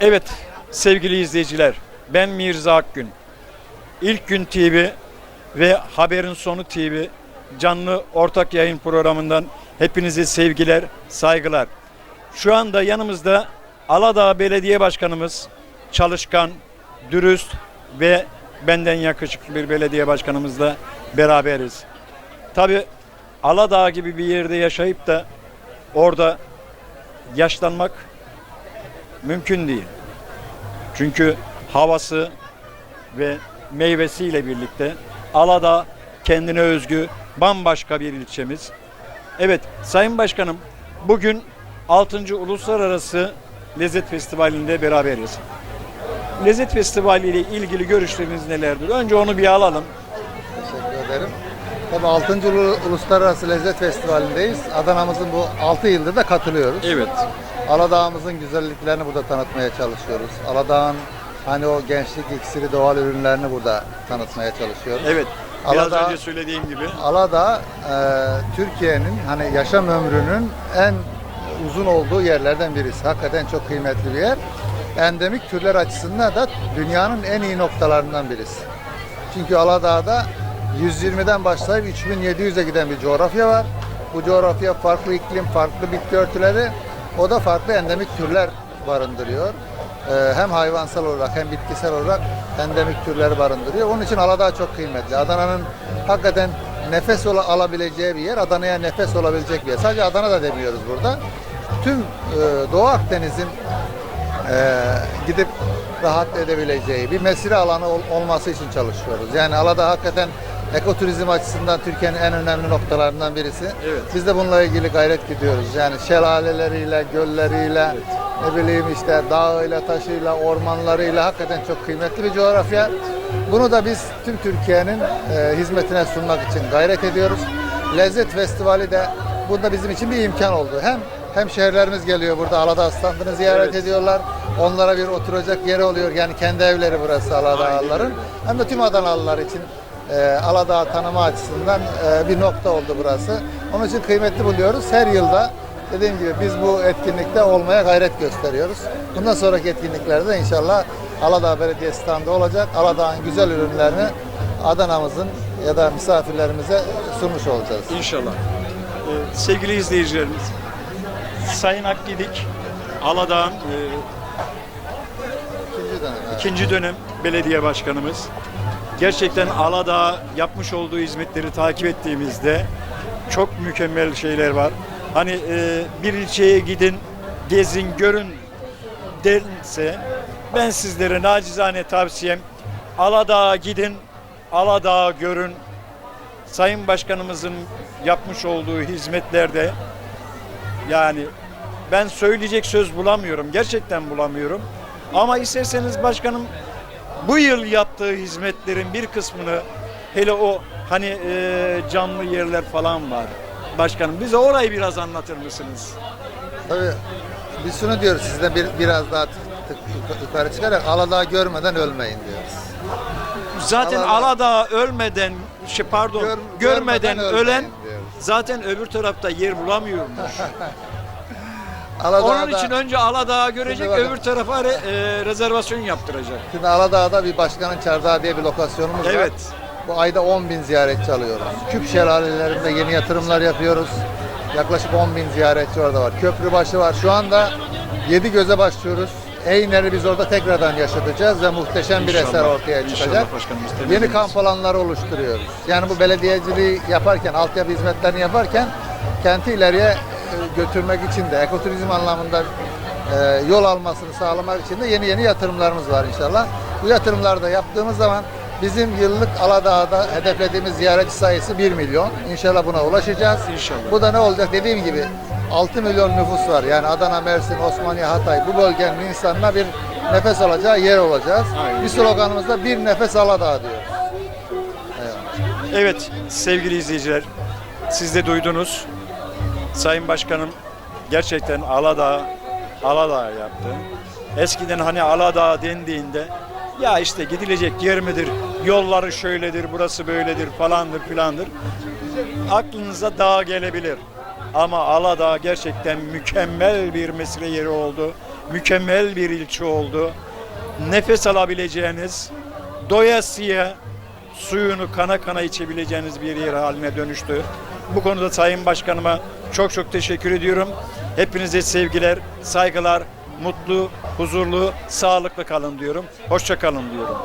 Evet sevgili izleyiciler ben Mirza Akgün. İlk Gün TV ve Haberin Sonu TV canlı ortak yayın programından hepinize sevgiler, saygılar. Şu anda yanımızda Aladağ Belediye Başkanımız çalışkan, dürüst ve benden yakışıklı bir belediye başkanımızla beraberiz. Tabi Aladağ gibi bir yerde yaşayıp da orada yaşlanmak mümkün değil. Çünkü havası ve meyvesiyle birlikte Alada kendine özgü bambaşka bir ilçemiz. Evet Sayın Başkanım bugün 6. Uluslararası Lezzet Festivali'nde beraberiz. Lezzet Festivali ile ilgili görüşleriniz nelerdir? Önce onu bir alalım. Tabii 6. Ulu- Uluslararası Lezzet Festivali'ndeyiz. Adana'mızın bu 6 yıldır da katılıyoruz. Evet. Aladağ'ımızın güzelliklerini burada tanıtmaya çalışıyoruz. Aladağ'ın hani o gençlik iksiri doğal ürünlerini burada tanıtmaya çalışıyoruz. Evet. Biraz Aladağ- önce söylediğim gibi. Aladağ e, Türkiye'nin hani yaşam ömrünün en uzun olduğu yerlerden birisi. Hakikaten çok kıymetli bir yer. Endemik türler açısından da dünyanın en iyi noktalarından birisi. Çünkü Aladağ'da 120'den başlayıp 3700'e giden bir coğrafya var. Bu coğrafya farklı iklim, farklı bitki örtüleri, o da farklı endemik türler barındırıyor. Ee, hem hayvansal olarak hem bitkisel olarak endemik türleri barındırıyor. Onun için Aladağ çok kıymetli. Adana'nın hakikaten nefes ola- alabileceği bir yer, Adana'ya nefes olabilecek bir yer. Sadece Adana da demiyoruz burada. Tüm e, Doğu Akdeniz'in e, gidip rahat edebileceği bir mesire alanı ol- olması için çalışıyoruz. Yani Alada hakikaten ekoturizm açısından Türkiye'nin en önemli noktalarından birisi. Evet. Biz de bununla ilgili gayret gidiyoruz. Yani şelaleleriyle, gölleriyle, ne bileyim işte dağıyla, taşıyla, ormanlarıyla hakikaten çok kıymetli bir coğrafya. Bunu da biz tüm Türkiye'nin e, hizmetine sunmak için gayret ediyoruz. Lezzet Festivali de bunda bizim için bir imkan oldu. Hem hem şehirlerimiz geliyor burada Aladağ standını ziyaret Evet. ediyorlar. Onlara bir oturacak yeri oluyor. Yani kendi evleri burası Aladağlıların. Hem de tüm Adanalılar için e, Aladağ tanıma açısından e, bir nokta oldu burası. Onun için kıymetli buluyoruz. Her yılda dediğim gibi biz bu etkinlikte olmaya gayret gösteriyoruz. Bundan sonraki etkinliklerde de inşallah Aladağ Belediye standı olacak. Aladağ'ın güzel ürünlerini Adana'mızın ya da misafirlerimize sunmuş olacağız. İnşallah. Ee, sevgili izleyicilerimiz, Sayın Akgidik, Aladağ'ın e, ikinci dönem belediye başkanımız. Gerçekten Aladağ yapmış olduğu hizmetleri takip ettiğimizde çok mükemmel şeyler var. Hani e, bir ilçeye gidin, gezin, görün dense ben sizlere nacizane tavsiyem Aladağ'a gidin, Aladağ'ı görün. Sayın Başkanımızın yapmış olduğu hizmetlerde yani ben söyleyecek söz bulamıyorum. Gerçekten bulamıyorum. Ama isterseniz başkanım bu yıl yaptığı hizmetlerin bir kısmını hele o hani e, canlı yerler falan var. Başkanım bize orayı biraz anlatır mısınız? Tabii biz şunu diyoruz sizden bir, biraz daha tık, tık yukarı çıkarak Aladağ görmeden ölmeyin diyoruz. Zaten Aladağ- Aladağ ölmeden şey pardon Gör- görmeden görmeden ölen diyoruz. zaten öbür tarafta yer bulamıyormuş. Aladağ'da, Onun için önce Aladağ'ı görecek Şimdi bakın. öbür tarafa re- e, rezervasyon yaptıracak. Şimdi Aladağ'da bir başkanın çardağı diye bir lokasyonumuz var. Evet. Bu ayda 10 bin ziyaretçi alıyoruz. Küp şelalelerinde yeni yatırımlar yapıyoruz. Yaklaşık 10 bin ziyaretçi orada var. Köprübaşı var. Şu anda Yedi Göze başlıyoruz. Eyner'i biz orada tekrardan yaşatacağız ve muhteşem bir İnşallah, eser ortaya inşallah çıkacak. başkanımız, Yeni kamp alanları oluşturuyoruz. Yani bu belediyeciliği yaparken, altyapı hizmetlerini yaparken kenti ileriye götürmek için de ekoturizm anlamında e, yol almasını sağlamak için de yeni yeni yatırımlarımız var inşallah. Bu yatırımları da yaptığımız zaman bizim yıllık Aladağ'da hedeflediğimiz ziyaretçi sayısı 1 milyon. İnşallah buna ulaşacağız. İnşallah. Bu da ne olacak dediğim gibi 6 milyon nüfus var. Yani Adana, Mersin, Osmaniye, Hatay bu bölgenin insanına bir nefes alacağı yer olacağız. Aynen. Bir sloganımızda bir nefes Aladağ diyoruz. Evet sevgili izleyiciler siz de duydunuz. Sayın Başkanım gerçekten Aladağ Aladağ yaptı. Eskiden hani Aladağ dendiğinde ya işte gidilecek yer midir, yolları şöyledir, burası böyledir falandır filandır. Aklınıza dağ gelebilir. Ama Aladağ gerçekten mükemmel bir mesire yeri oldu mükemmel bir ilçe oldu. Nefes alabileceğiniz, doyasıya suyunu kana kana içebileceğiniz bir yer haline dönüştü. Bu konuda Sayın Başkanıma çok çok teşekkür ediyorum. Hepinize sevgiler, saygılar, mutlu, huzurlu, sağlıklı kalın diyorum. Hoşça kalın diyorum.